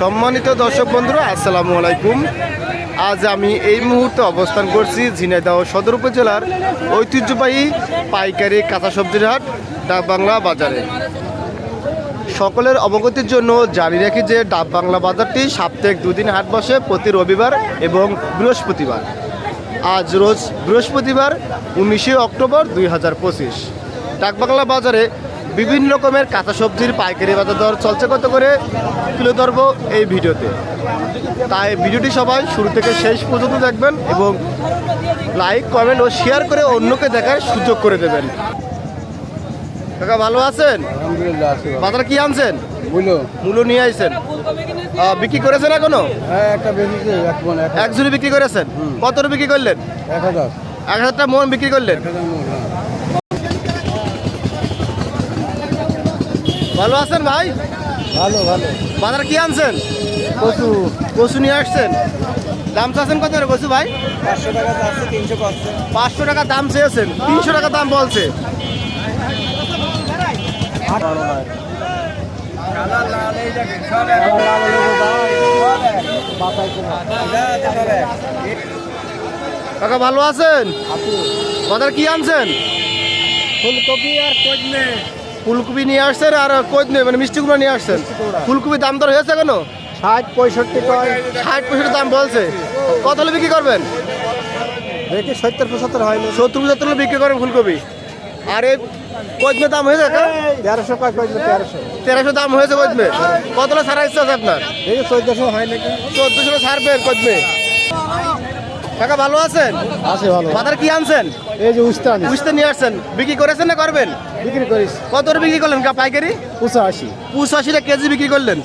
সম্মানিত দর্শক বন্ধুরা, আসসালামু আলাইকুম। আজ আমি এই মুহূর্তে অবস্থান করছি ঝিনাইদহ সদর উপজেলার ঐতিহ্যবাহী পাইকারি কাঁচা সবজির হাট, ডাক বাংলা বাজারে। সকলের অবগতির জন্য জানি রাখি যে ডাব বাংলা বাজারটি সাপ্তাহিক দুদিন হাট বসে প্রতি রবিবার এবং বৃহস্পতিবার। আজ রোজ বৃহস্পতিবার, উনিশে অক্টোবর দুই হাজার পঁচিশ। ডাকবাংলা বাজারে বিভিন্ন রকমের কাঁচা সবজির পাইকারি বাজার দর চলছে। কত করে তুলে ধরবো এই ভিডিওতে? তাই ভিডিওটি সবাই শুরু থেকে শেষ পর্যন্ত দেখবেন এবং লাইক কমেন্ট ও শেয়ার করে অন্যকে দেখার সুযোগ করে দেবেন। কাকা ভালো আছেন। বাজারে কি আনছেন? মূল্য নিয়ে আইছেন। বিক্রি করেছেন এখনও? হ্যাঁ একটা বেশিছে এক এক এক ঝুড়ি বিক্রি করেছেন? কত বিক্রি করলেন? এক হাজার। এক হাজারটা মন বিক্রি করলেন এক হাজার মন হ্যাঁ ভালো আছেন ভাই? ভালো ভালো। বাজার কি আনছেন? কচু। কচু নিয়ে আসছেন? দাম চাচ্ছেন কত করে কচু ভাই? পাঁচশো টাকা যাচ্ছে তিনশো পাঁচশো পাঁচশো টাকা দাম চেয়েছেন তিনশো টাকা দাম বলছে। কাকা ভালো আছেন? বাজার কি আনছেন? ফুলকপি আর কচমে ফুলকপি নিয়ে আসছেন আর কোচনে মানে মিষ্টি কুমড়া নিয়ে আসছেন? ফুলকপি দাম দর হয়েছে কেন ষাট পঁয়ষট্টি ষাট পঁয়ষট্টি দাম বলছে। কত হলে বিক্রি করবেন? দেখি সত্তর পঁচাত্তর হয়নি সত্তর পঁচাত্তর হলে বিক্রি করবেন ফুলকপি। আর এই কোচমে দাম হয়েছে তেরোশো তেরোশো। তেরোশো দাম হয়েছে কোচমে কত হলে ছাড়া ইচ্ছা আছে আপনার চোদ্দশো হয় নাকি? চোদ্দশো ছাড়বেন কোচমে কাকা ভালো আছেন? আছে ভালো। বাজার কি আনছেন? এই যে উস্তান। বুঝতে নিয়ে আসছেন। বিক্রি করেছেন না করবেন? বিক্রি করিস। কত করে বিক্রি করলেন কা পাইকারি? পঁচাশি। টাকা কেজি বিক্রি করলেন।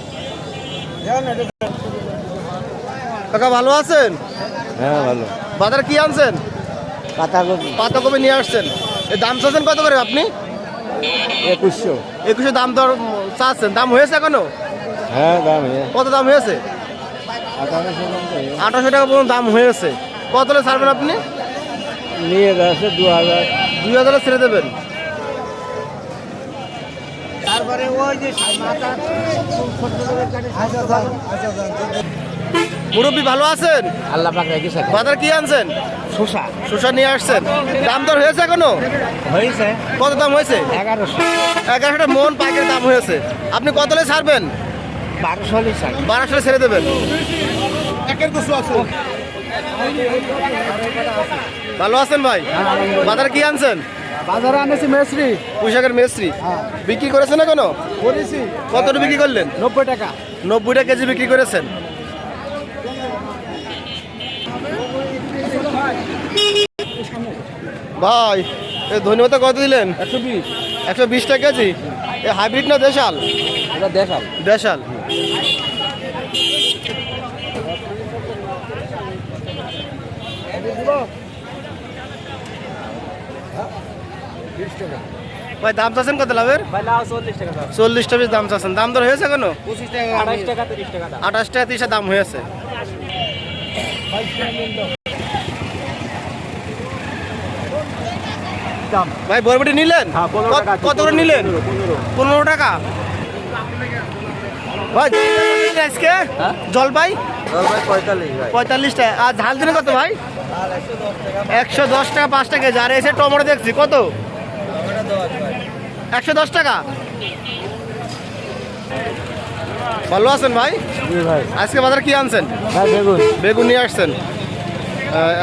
কাকা ভালো আছেন? হ্যাঁ ভালো। বাজার কি আনছেন? পাতাকপি। পাতাকপি নিয়ে আসছেন। দাম চাচ্ছেন কত করে আপনি? একুশশো। একুশে দাম দর চাচ্ছেন। দাম হয়েছে এখনও? হ্যাঁ দাম কত দাম হয়েছে? আঠারোশো টাকা পর্যন্ত দাম হয়েছে। কত ছাড়বেন আপনি? নিয়ে যাচ্ছে দু হাজার। দুই হাজারে ছেড়ে দেবেন। তারপরে ওই যে মুরব্বী ভালো আছেন? আল্লাহ পাক রেখে বাজার কি আনছেন? শোষা শসা নিয়ে আসছেন। দাম দর হয়েছে এখনও? হয়েছে। কত দাম হয়েছে? এগারোশো। এগারোশোটা মন পাইকারি দাম হয়েছে। আপনি কত ছাড়বেন? বারোশো বারোশো ছেড়ে দেবেন। ভালো আছেন ভাই? বাজার কি আনছেন? বাজারে আনেছি মেসরি। পুঁশাকের মেস্ত্রি হ্যাঁ। বিক্রি করেছেন এখনও? করেছি। কত বিক্রি করলেন? নব্বই টাকা। নব্বইটা কেজি বিক্রি করেছেন। ভাই এ ধন্যবাদ কত দিলেন? একশো বিশ। একশো বিশ টাকা কেজি? এ হাইব্রিড না দেশাল? এটা দেখাল দেশাল। ভাই দাম চাচ্ছেন কত লাভের? চল্লিশ টাকা চল্লিশটা পিস দাম চাচ্ছেন। দাম দর হয়েছে কেন আঠাশ টাকা তিরিশ টাকা দাম। আঠাশ টাকা তিরিশটা দাম হয়েছে। ভাই বরবটি নিলেন? হ্যাঁ, কত- করে নিলেন? পনেরো। টাকা? ভাই আজকে? হ্যাঁ? জলপাই? পঁয়তাল্লিশ টাকা। আর ঝাল দিনে কত ভাই? একশো দশ টাকা পাঁচ টাকা। আর এসে টমেটো দেখছি কত? একশো দশ টাকা। ভালো আছেন ভাই? ভাই। আজকে বাজার কি আনছেন? বেগুন। বেগুন নিয়ে আসছেন।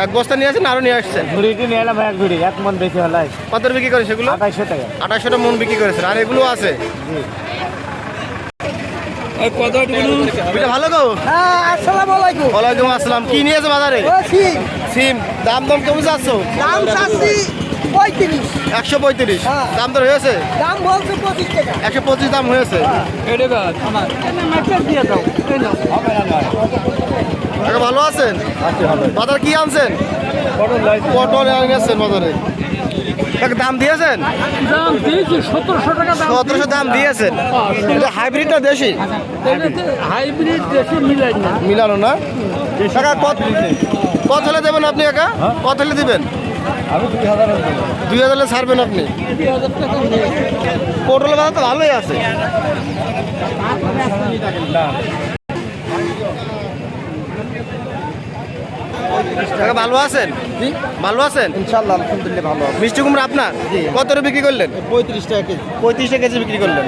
এক বস্তা নিয়ে আসেন আরও নিয়ে আসছেন? ঝুড়িটি নিয়ে এলাম এক ঝুড়ি এক মন বেশি হলাই। কত বিক্রি করে সেগুলো? আঠাইশশো টাকা। আঠাশশোটা মন বিক্রি করেছেন আর এগুলো আছে? ভালো গো? হ্যাঁ আসসালামু আলাইকুম। ওয়ালাইকুম আসসালাম। কি নিয়েছে বাজারে? সিম। দাম দাম কেমন যাচ্ছ দাম চাচ্ছি পঁয়ত্রিশ। একশো পঁয়ত্রিশ। হ্যাঁ। দাম তো হয়েছে? দাম বলছে পঁচিশ টাকা। একশো পঁচিশ দাম হয়েছে? দিয়ে ভালো আছেন? বাজার কি আনছেন? পটল আনছেন বাজারে। দাম দিয়েছেন? দাম দিয়েছি সতেরোশো টাকা দাম দাম দিয়েছেন। এটা হাইব্রিডটা দেশি? হাইব্রিড দেশে মিলাই মিলানো না? কাকা কত কত হলে দেবেন আপনি একা কত হলে দিবেন? দুই হাজারে ছাড়বেন আপনি? বাজার তো ভালোই আছে। ভালো আছেন? ভালো আছেন? ইনশাল্লাহ আলহামদুলিল্লাহ ভালো মিষ্টি কুমড়া আপনার? কত বিক্রি করলেন? পঁয়ত্রিশ টাকা কেজি। পঁয়ত্রিশ টাকা কেজি বিক্রি করলেন।